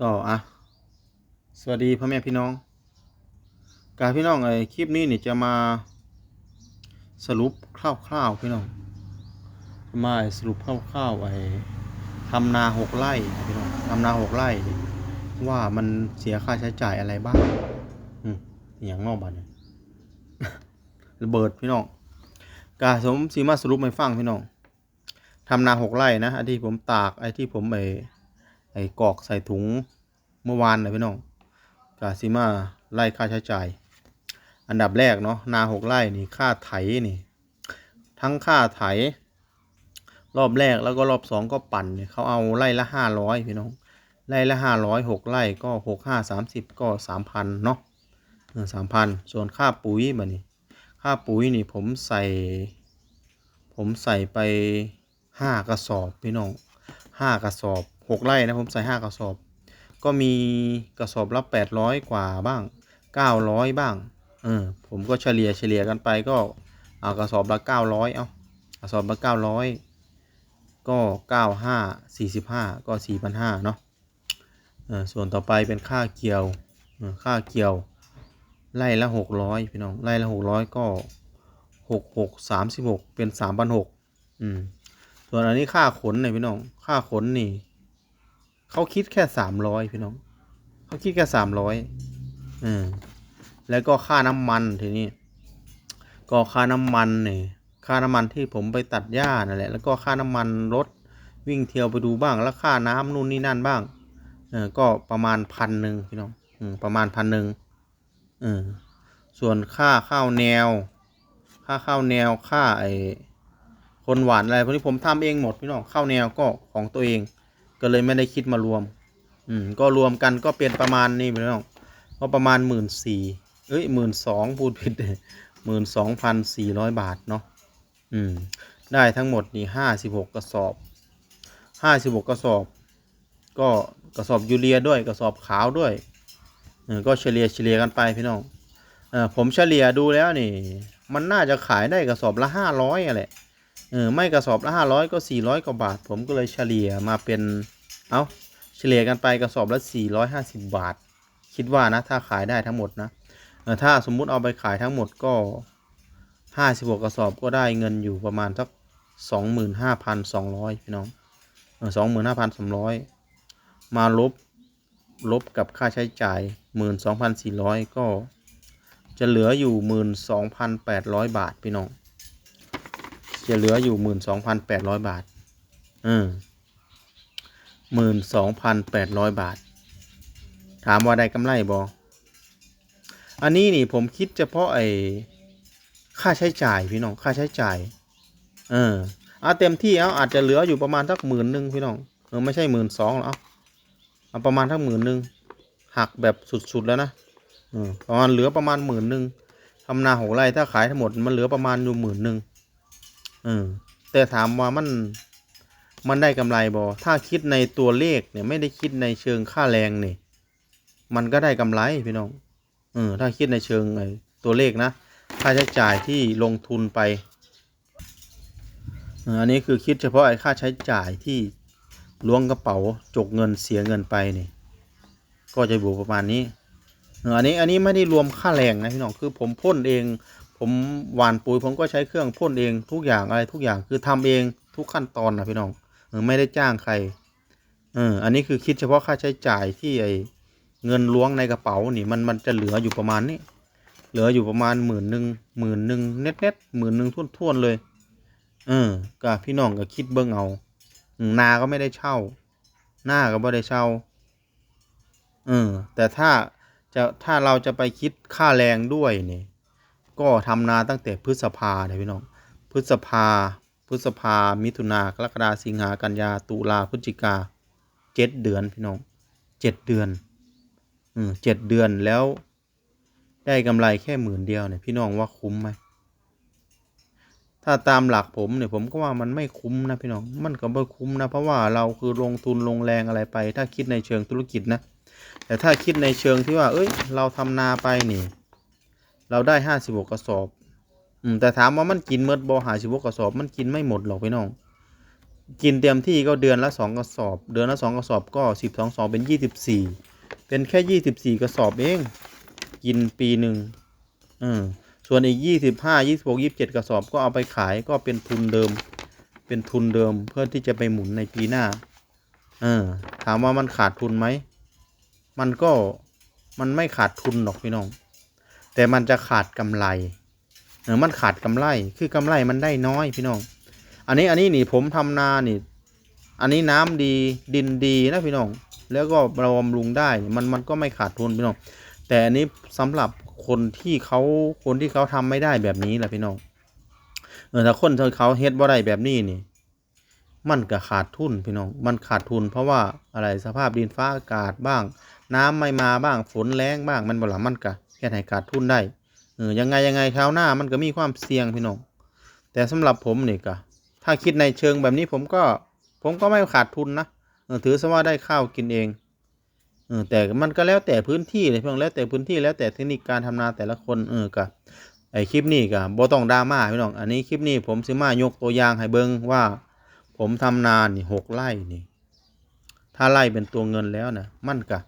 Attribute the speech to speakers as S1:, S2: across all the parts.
S1: ก็อะสวัสดีพ่อแม่พี่น้อง การพี่น้องไอ้คลิปนี้เนี่ยจะมาสรุปคร่าวๆพี่น้องมาสรุปคร่าวๆไอ้ทำนาหกไร่พี่น้องทำนาหกไร่ ว่ามันเสียค่าใช้จ่ายอะไรบ้างอืมอย่างนอกบ้านเนี่ยระเบิดพี่น้องกาสมสีมาสรุปให้ฟังพี่น้องทำนาหกไร่นะไอ้ที่ผมตากไอ้ที่ผมไอ้ ไอ้กอกใส่ถุงเมื่อวานนะพี่น้องกาซิมาไล่ค่าใช้จ่าย อันดับแรกเนาะนาหกไร่นี่ค่าไถนี่ ทั้งค่าไถ รอบแรกแล้วก็รอบสองก็ปั่นเนี่ยเขาเอาไร่ละห้าร้อยพี่น้องไร่ละห้าร้อยหกไร่ก็หกห้าสามสิบก็สามพันเนาะสามพันส่วนค่าปุ๋ยบัดนี้ค่าปุ๋ยนี่ผมใส่ ผมใส่ไปห้ากระสอบพี่น้องห้ากระสอบ หกไร่นะผมใส่ห้ากระสอบ ก็มีกระสอบละแปดร้อยกว่าบ้างเก้าร้อยบ้างเออผมก็เฉลี่ยเฉลี่ยกันไปก็เอากระสอบละเก้าร้อยเอากระสอบละเก้าร้อยก็เก้าห้าสี่สิบห้าก็สี่พันห้าเนาะเออส่วนต่อไปเป็นค่าเกี่ยว ค่าเกี่ยว ไล่ละหกร้อยพี่น้อง ไล่ละหกร้อยก็หกหกสามสิบหกเป็นสามพันหกอืม ส่วนอันนี้ค่าขนเนี่ยพี่น้อง ค่าขนนี่ เขาคิดแค่สามร้อยพี่น้อง เขาคิดแค่สามร้อยอืมแล้วก็ค่าน้ำมันทีนี้ ก็ค่าน้ำมันเนี่ยค่าน้ำมันที่ผมไปตัดหญ้านั่นแหละ แล้วก็ค่าน้ำมันรถวิ่งเที่ยวไปดูบ้าง แล้วค่าน้ำนู่นนี่นั่นบ้าง เออ ก็ประมาณพันหนึ่งพี่น้อง อืม ประมาณพันหนึ่งเออส่วนค่าข้าวแนว ค่าข้าวแนว ค่าไอคนหวานอะไรพวกนี้ผมทำเองหมดพี่น้อง ข้าวแนวก็ของตัวเอง ก็เลยไม่ได้คิดมารวม อืม ก็รวมกันก็เป็นประมาณนี้พี่น้อง ก็ประมาณหมื่นสี่เอ้ยหมื่นสองพูดผิดหมื่นสองพันสี่ร้อยบาทเนาะ อืม ได้ทั้งหมดนี่ห้าสิบหกกระสอบห้าสิบหกกระสอบ ก็กระสอบยูเรียด้วยกระสอบขาวด้วยเออก็เฉลี่ยเฉลี่ยกันไปพี่น้องเออผมเฉลี่ยดูแล้วนี่ มันน่าจะขายได้กระสอบละห้าร้อยอะไรเออไม่กระสอบละห้าร้อยก็สี่ร้อยกว่าบาท ผมก็เลยเฉลี่ยมาเป็น เอาเฉลี่ยกันไปกระสอบละสี่ร้อยห้าสิบบาท คิดว่านะ ถ้าขายได้ทั้งหมดนะถ้าสมมุติเอาไปขายทั้งหมดก็ห้าสิบกระสอบก็ได้เงินอยู่ประมาณสักสองหมื่นห้าพันสองร้อยพี่น้องเออสองหมื่นห้าพันสองร้อยมาลบลบกับค่าใช้จ่ายหมื่นสองพันสี่ร้อยก็จะเหลืออยู่หมื่นสองพันแปดร้อยบาท พี่น้อง จะเหลืออยู่หมื่นสองพันแปดร้อยบาทออหมื่ นสองพันแปดร้อยบาท ถามว่าได้กำไรบออันนี้นี่ผมคิดเฉพาะไอ้ค่าใช้จ่ายพี่น้องค่าใช้จ่าย เออเอาเต็มที่เอาอาจจะเหลืออยู่ประมาณสักหมื่นหนึ่งพี่น้องเออไม่ใช่หมื่นสองหรอกเอาประมาณทั้งหมื่นหนึ่งหักแบบสุดๆแล้วนะเออประมาณเหลือประมาณหมื่นหนึ่งทำนาหกไร่ถ้าขายทั้งหมดมันเหลือประมาณอยู่หมื่นหนึ่งเออแต่ถามว่ามัน มันได้กำไรบอถ้าคิดในตัวเลขเนี่ยไม่ได้คิดในเชิงค่าแรงเนี่ยมันก็ได้กำไรพี่น้องเออถ้าคิดในเชิงไอ้ตัวเลขนะ ค่าใช้จ่ายที่ลงทุนไปอันนี้คือคิดเฉพาะไอ้ค่าใช้จ่ายที่ล้วงกระเป๋าจกเงินเสียเงินไปนี่ก็จะอยู่ประมาณนี้อันนี้อันนี้ไม่ได้รวมค่าแรงนะพี่น้องคือผมพ่นเอง ผมหว่านปุ๋ยผมก็ใช้เครื่องพ่นเองทุกอย่างอะไรทุกอย่างคือทำเองทุกขั้นตอนนะพี่น้อง ไม่ได้จ้างใครเอออันนี้คือคิดเฉพาะค่าใช้จ่ายที่ไอเงินล้วงในกระเป๋านี่มันมันจะเหลืออยู่ประมาณนี้ เหลืออยู่ประมาณหมื่นหนึ่งหมื่นหนึ่งเน็ตเน็ตหมื่นหนึ่งทุ่นทุ่นเลย เออก็พี่น้องก็คิดเบิ้งเอานาก็ไม่ได้เช่า หน้าก็ไม่ได้เช่าเออแต่ถ้าจะถ้าเราจะไปคิดค่าแรงด้วยเนี่ยก็ทำนาตั้งแต่พฤษภาเนี่ยพี่น้อง พฤษภา พฤษภา มิถุนากรกฎาสิงหากันยา ตุลาพฤศจิกาเจ็ดเดือนพี่น้องเจ็ดเดือนอืมเจ็ดเดือนแล้ว ได้กำไรแค่หมื่นเดียวเนี่ยพี่น้องว่าคุ้มไหมถ้าตามหลักผมเนี่ยผมก็ว่ามันไม่คุ้มนะพี่น้องมันก็ไม่คุ้มนะเพราะว่าเราคือลงทุนลงแรงอะไรไป ถ้าคิดในเชิงธุรกิจนะแต่ถ้าคิดในเชิงที่ว่า เอ้ย เราทำนาไปนี่ เราได้ห้าสิบหกกระสอบ อืมแต่ถามว่ามันกินเมดบอหาสิบหกกระสอบมันกินไม่หมดหรอกพี่น้อง กินเต็มที่ก็เดือนละสองกระสอบ เดือนละสองกระสอบก็สิบสองสองเป็นยี่สิบสี่เป็นแค่ยี่สิบสี่กระสอบเอง กินปีหนึ่งเออส่วนอีกยี่สิบห้ายี่สิบหกยี่สิบเจ็ดกระสอบก็เอาไปขายก็เป็นทุนเดิม เป็นทุนเดิมเพื่อที่จะไปหมุนในปีหน้า เออ ถามว่ามันขาดทุนไหม มันก็มันไม่ขาดทุนหรอกพี่น้อง แต่มันจะขาดกำไร เออมันขาดกำไรคือกำไรมันได้น้อยพี่น้อง อันนี้อันนี้นี่ผมทำนานี่ อันนี้น้ำดีดินดีนะพี่น้อง แล้วก็เราบำรุงได้มันมันก็ไม่ขาดทุนพี่น้อง แต่อันนี้สำหรับคนที่เขาคนที่เขาทำไม่ได้แบบนี้แหละพี่น้องเออถ้าคนที่เขาเฮ็ดบ่ได้แบบนี้นี่ มันก็ขาดทุนพี่น้อง มันขาดทุน เพราะว่าอะไรสภาพดินฟ้าอากาศบ้าง น้ำไม่มาบ้างฝนแรงบ้างมันบ่ละมันก็แค่ไหนขาดทุนได้ เออยังไงยังไงคราวหน้ามันก็มีความเสี่ยงพี่น้องแต่สำหรับผมนี่ก็ถ้าคิดในเชิงแบบนี้ผมก็ผมก็ไม่ขาดทุนนะเออถือซะว่าได้ข้าวกินเองเออแต่มันก็แล้วแต่พื้นที่เลยพี่น้องแล้วแต่พื้นที่แล้วแต่เทคนิคการทำนาแต่ละคนเออก็ไอคลิปนี้ก็บ่ต้องดราม่าพี่น้องอันนี้คลิปนี้ผมสิมายกตัวอย่างให้เบิ่งว่า ผมทำนานี่หกไร่นี่ ถ้าไร่เป็นตัวเงินแล้วนะมันก็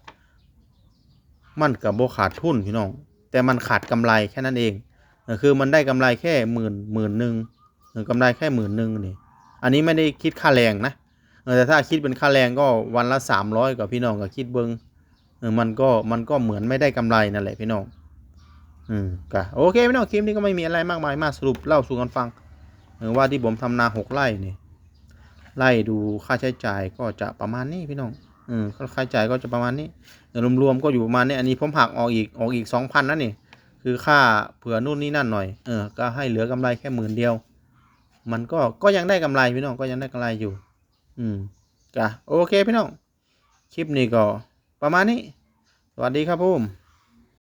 S1: มันก็บ่ขาดทุนพี่น้อง แต่มันขาดกำไรแค่นั้นเองคือมันได้กำไรแค่หมื่นหมื่นหนึ่งเออกำไรแค่หมื่นหนึ่งนี่อันนี้ไม่ได้คิดค่าแรงนะแต่ถ้าคิดเป็นค่าแรงก็วันละสามร้อยกับพี่น้องก็คิดเบิงเออมันก็มันก็เหมือนไม่ได้กำไรนั่นแหละพี่น้องอืมก็โอเคพี่น้องคลิปนี้ก็ไม่มีอะไรมากมายมาสรุปเล่าสู่กันฟังว่าที่ผมทำนาหกไร่นี่ไล่ดูค่าใช้จ่ายก็จะประมาณนี้พี่น้อง อืมค่าใช้จ่ายก็จะประมาณนี้รวมๆก็อยู่ประมาณนี้อันนี้ผมหักออกอีกออกอีกสองพันนั่นนี่คือค่าเผื่อนู่นนี่นั่นหน่อยเออก็ให้เหลือกำไรแค่หมื่นเดียว มันก็ก็ยังได้กำไรพี่น้องก็ยังได้กำไรอยู่ อืมก็โอเคพี่น้องคลิปนี้ก็ประมาณนี้ สวัสดีครับผม